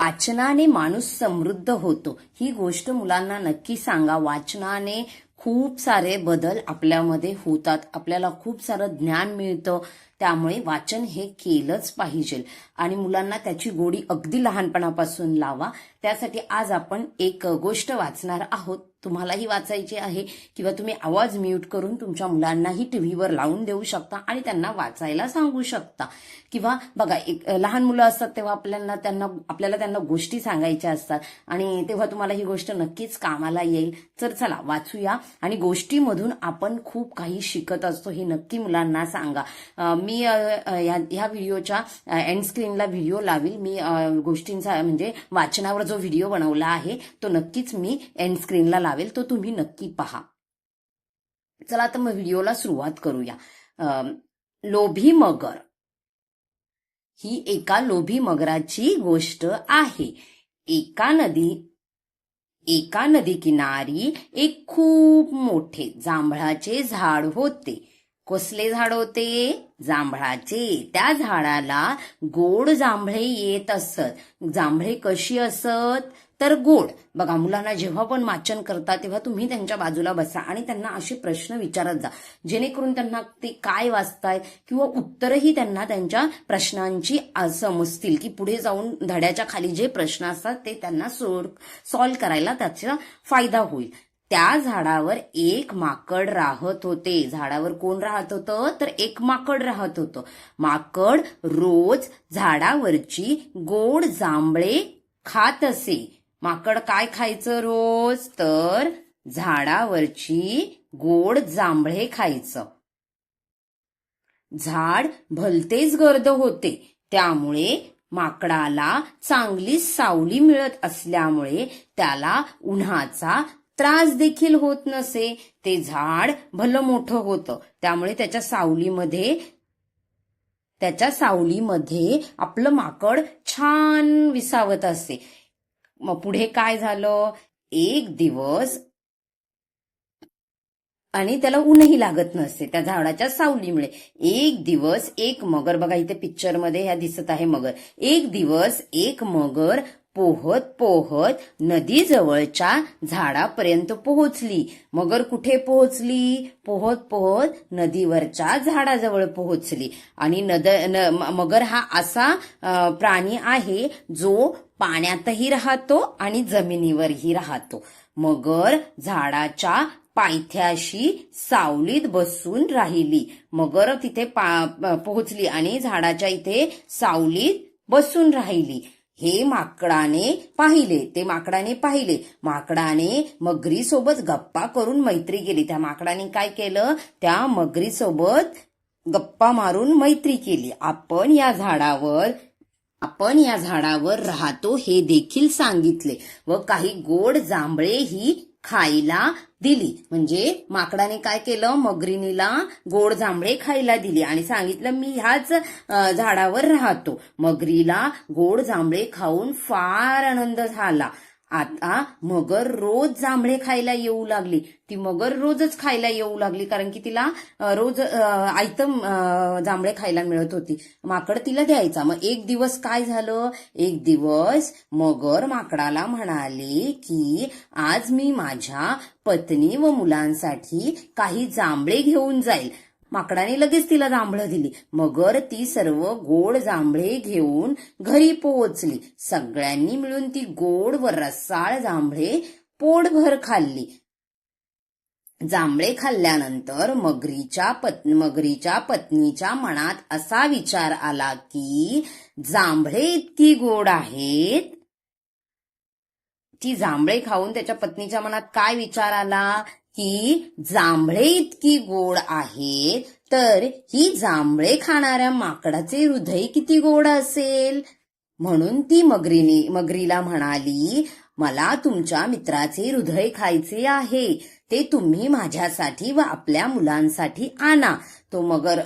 वाचनाने माणूस समृद्ध होतो. ही गोष्ट मुलांना नक्की सांगा. वाचनाने खूप सारे बदल आपल्यामध्ये होतात. आपल्याला खूप सारं ज्ञान मिळतं. त्यामुळे वाचन हे केलंच पाहिजे. आणि मुलांना त्याची गोडी अगदी लहानपणापासून लावा. त्यासाठी आज आपण एक गोष्ट वाचणार आहोत. तुम्हालाही वाचायची आहे किंवा तुम्ही आवाज म्यूट करून तुमच्या मुलांनाही टीव्हीवर लावून देऊ शकता आणि त्यांना वाचायला सांगू शकता. किंवा बघा एक लहान मुलं असतात तेव्हा आपल्याला त्यांना आपल्याला त्यांना गोष्टी सांगायच्या असतात. आणि तेव्हा तुम्हाला ही गोष्ट नक्कीच कामाला येईल. तर चला वाचूया. आणि गोष्टीमधून आपण खूप काही शिकत असतो हे नक्की मुलांना सांगा. मी या ह्या व्हिडिओच्या एंड स्क्रीनला व्हिडिओ लावील. मी गोष्टींचा म्हणजे वाचनावर जो व्हिडिओ बनवला आहे तो नक्कीच मी एंड स्क्रीनला लावेल. तो तुम्ही नक्की पहा. चला आता मग व्हिडिओला सुरुवात करूया. लोभी मगर. ही एका लोभी मगराची गोष्ट आहे. एका नदी एका नदी किनारी एक खूप मोठे जांभळाचे झाड होते. कसले झाड होते? जांभळाचे. त्या झाडाला गोड जांभळे येत असत. जांभळे कशी असत? तर गोड. बघा मुलांना जेव्हा पण वाचन करता तेव्हा तुम्ही त्यांच्या बाजूला बसा आणि त्यांना असे प्रश्न विचारत जा. जेणेकरून त्यांना ते काय वाचतायत किंवा उत्तरही त्यांना त्यांच्या प्रश्नांची समजतील. की पुढे जाऊन धड्याच्या खाली जे प्रश्न असतात ते त्यांना सॉल्व्ह करायला त्याचा फायदा होईल. त्या झाडावर एक माकड राहत होते. झाडावर कोण राहत होतं? तर एक माकड राहत होतं. माकड रोज झाडावरची गोड जांभळे खात असे. माकड काय खायचं रोज? तर झाडावरची गोड जांभळे खायचं. झाड भलतेच गर्द होते. त्यामुळे माकडाला चांगली सावली मिळत असल्यामुळे त्याला उन्हाचा त्रास देखील होत नसे ते झाड भलं मोठं होतं. त्यामुळे त्याच्या सावलीमध्ये त्याच्या सावलीमध्ये आपलं माकड छान विसावत असे मग पुढे काय झालं? एक दिवस आणि त्याला ऊनही लागत नसते त्या झाडाच्या सावलीमुळे. एक दिवस एक मगर बघा इथे पिक्चरमध्ये ह्या दिसत आहे मगर. एक दिवस एक मगर पोहत पोहत नदीजवळच्या झाडापर्यंत पोहोचली. मगर कुठे पोहोचली? पोहत पोहत नदीवरच्या झाडाजवळ पोहोचली. आणि नद न, मगर हा असा प्राणी आहे जो पाण्यातही राहतो आणि जमिनीवरही राहतो. मगर झाडाच्या पायथ्याशी सावलीत बसून राहिली. मगर तिथे पा- पोहोचली आणि झाडाच्या इथे सावलीत बसून राहिली. हे माकडाने पाहिले ते माकडाने पाहिले. माकडाने मगरी सोबत गप्पा करून मैत्री केली. त्या माकडाने काय केलं? त्या मगरी सोबत गप्पा मारून मैत्री केली. आपण या झाडावर आपण या झाडावर राहतो हे देखील सांगितले. व काही गोड जांभळे ही खायला दिली. म्हणजे माकडाने काय केलं? मगरीनीला गोड जांभळे खायला दिली. आणि सांगितलं मी ह्याच झाडावर राहतो. मगरीला गोड जांभळे खाऊन फार आनंद झाला. आता मगर रोज जांभळे खायला येऊ लागली. ती मगर रोजच खायला येऊ लागली कारण की तिला रोज आयतम जांभळे खायला मिळत होती. माकड तिला द्यायचा. मग एक दिवस काय झालं? एक दिवस मगर माकडाला म्हणाले की आज मी माझ्या पत्नी व मुलांसाठी काही जांभळे घेऊन जाईल. माकडाने लगेच तिला जांभळं दिली. मगर ती सर्व गोड जांभळे घेऊन घरी पोहोचली. सगळ्यांनी मिळून ती गोड व रसाळ जांभळे पोटभर खाल्ली. जांभळे खाल्ल्यानंतर मगरीच्या पत् मगरीच्या पत्नीच्या मनात असा विचार आला की जांभळे इतकी गोड आहेत. ती जांभळे खाऊन त्याच्या पत्नीच्या मनात काय विचार आला? की जांभळे इतकी गोड आहेत तर ही जांभळे खाणाऱ्या माकडाचे हृदय किती गोड असेल? म्हणून ती मगरीने मगरीला म्हणाली मला तुमच्या मित्राचे हृदय खायचे आहे. ते तुम्ही माझ्यासाठी व आपल्या मुलांसाठी आणा. तो मगर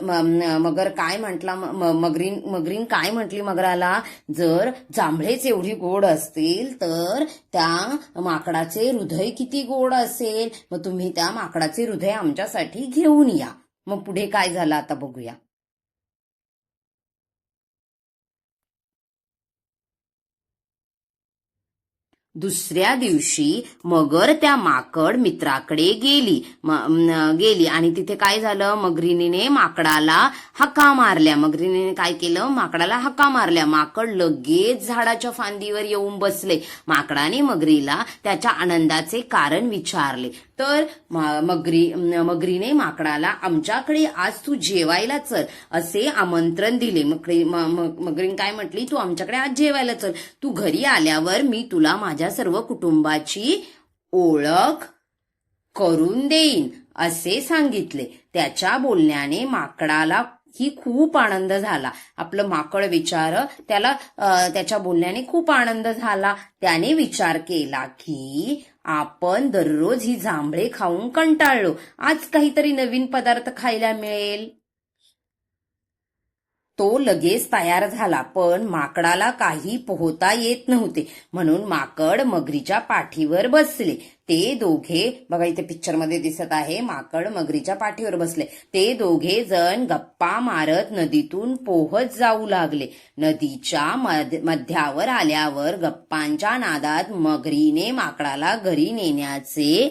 मगर काय म्हटला मगरीन मगरीन काय म्हटली मगराला? जर जांभळेच एवढी गोड असतील तर त्या माकडाचे हृदय किती गोड असेल? मग तुम्ही त्या माकडाचे हृदय आमच्यासाठी घेऊन या. मग पुढे काय झालं आता बघूया. दुसऱ्या दिवशी मगर त्या माकड मित्राकडे गेली. गेली. आणि तिथे काय झालं? मगरीने माकडाला हका मारल्या. मगरीने काय केलं? माकडाला हका मारल्या. माकड लगेच झाडाच्या फांदीवर येऊन बसले. माकडाने मगरीला त्याच्या आनंदाचे कारण विचारले. तर मगरी मगरीने माकडाला आमच्याकडे आज तू जेवायला चल. असे आमंत्रण दिले. मगरी मगरीने काय म्हटली? तू आमच्याकडे आज जेवायला चल. तू घरी आल्यावर मी तुला माझ्या सर्व कुटुंबाची ओळख करून देईन असे सांगितले. त्याच्या बोलण्याने माकडाला ही खूप आनंद झाला. आपलं माकड विचार त्याला त्याच्या बोलण्याने खूप आनंद झाला. त्याने विचार केला की आपण दररोज ही जांभळे खाऊन कंटाळलो. आज काहीतरी नवीन पदार्थ खायला मिळेल. तो लगेच तयार झाला पण माकडाला काही पोहता येत नव्हते. म्हणून माकड मगरीच्या पाठीवर बसले. ते दोघे बघा इथे पिक्चरमध्ये दिसत आहे माकड मगरीच्या पाठीवर बसले. ते दोघे जण गप्पा मारत नदीतून पोहत जाऊ लागले. नदीच्या मध्यावर आल्यावर गप्पांच्या नादात मगरीने माकडाला घरी नेण्याचे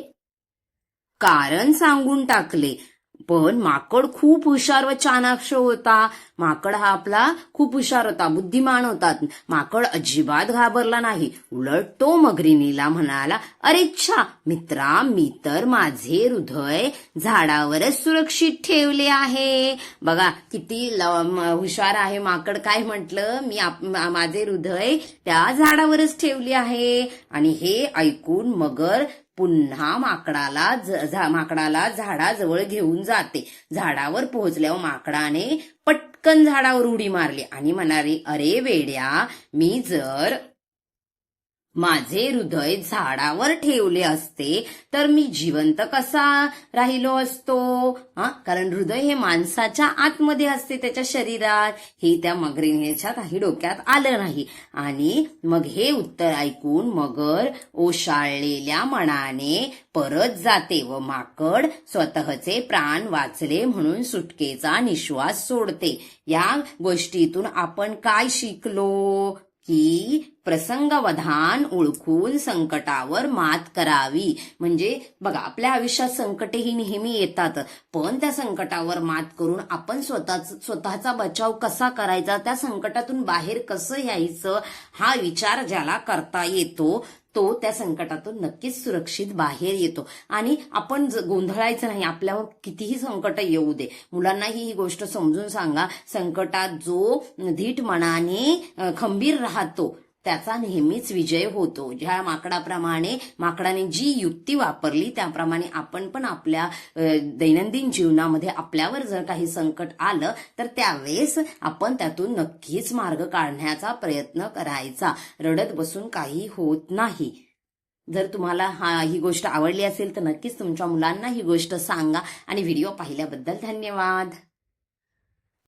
कारण सांगून टाकले. पण माकड खूप हुशार व चाणाक्ष होता. माकड हा आपला खूप हुशार होता बुद्धिमान होता. माकड अजिबात घाबरला नाही. उलट तो मगरिनीला म्हणाला अरे छा मित्रा मी तर माझे हृदय झाडावरच सुरक्षित ठेवले आहे. बघा किती ल- हुशार आहे माकड. काय म्हटलं? मी माझे हृदय त्या झाडावरच ठेवले आहे. आणि हे ऐकून मगर पुन्हा माकडाला ज- झा- माकडाला झाडाजवळ घेऊन जाते. झाडावर पोहोचल्यावर माकडाने पटकन झाडावर उडी मारली आणि म्हणाली अरे वेड्या मी जर माझे हृदय झाडावर ठेवले असते तर मी जिवंत कसा राहिलो असतो? हा? कारण हृदय हे माणसाच्या आतमध्ये असते त्याच्या शरीरात. हे त्या मगरिणीच्या काही डोक्यात आलं नाही. आणि मग हे उत्तर ऐकून मगर ओशाळलेल्या मनाने परत जाते व माकड स्वतःचे प्राण वाचले म्हणून सुटकेचा निश्वास सोडते. या गोष्टीतून आपण काय शिकलो? की प्रसंगवधान ओळखून संकटावर मात करावी. म्हणजे बघा आपल्या आयुष्यात संकटे ही नेहमी येतात पण त्या संकटावर मात करून आपण स्वतःच स्वतःचा बचाव कसा करायचा? त्या संकटातून बाहेर कसं यायचं? हा विचार ज्याला करता येतो तो त्या संकटातून नक्कीच सुरक्षित बाहेर येतो. आणि आपण गोंधळायचं नाही आपल्यावर कितीही संकट येऊ दे. मुलांनाही ही गोष्ट समजून सांगा संकटात जो धीट मनाने खंबीर राहतो त्याचा नेहमीच विजय होतो. ज्या माकडाप्रमाणे माकडाने जी युक्ती वापरली त्याप्रमाणे आपण पण आपल्या दैनंदिन जीवनामध्ये आपल्यावर जर काही संकट आलं तर त्यावेळेस आपण त्यातून नक्कीच मार्ग काढण्याचा प्रयत्न करायचा. रडत बसून काही होत नाही. जर तुम्हाला हा ही गोष्ट आवडली असेल तर नक्कीच तुमच्या मुलांना ही गोष्ट सांगा. आणि व्हिडिओ पाहिल्याबद्दल धन्यवाद.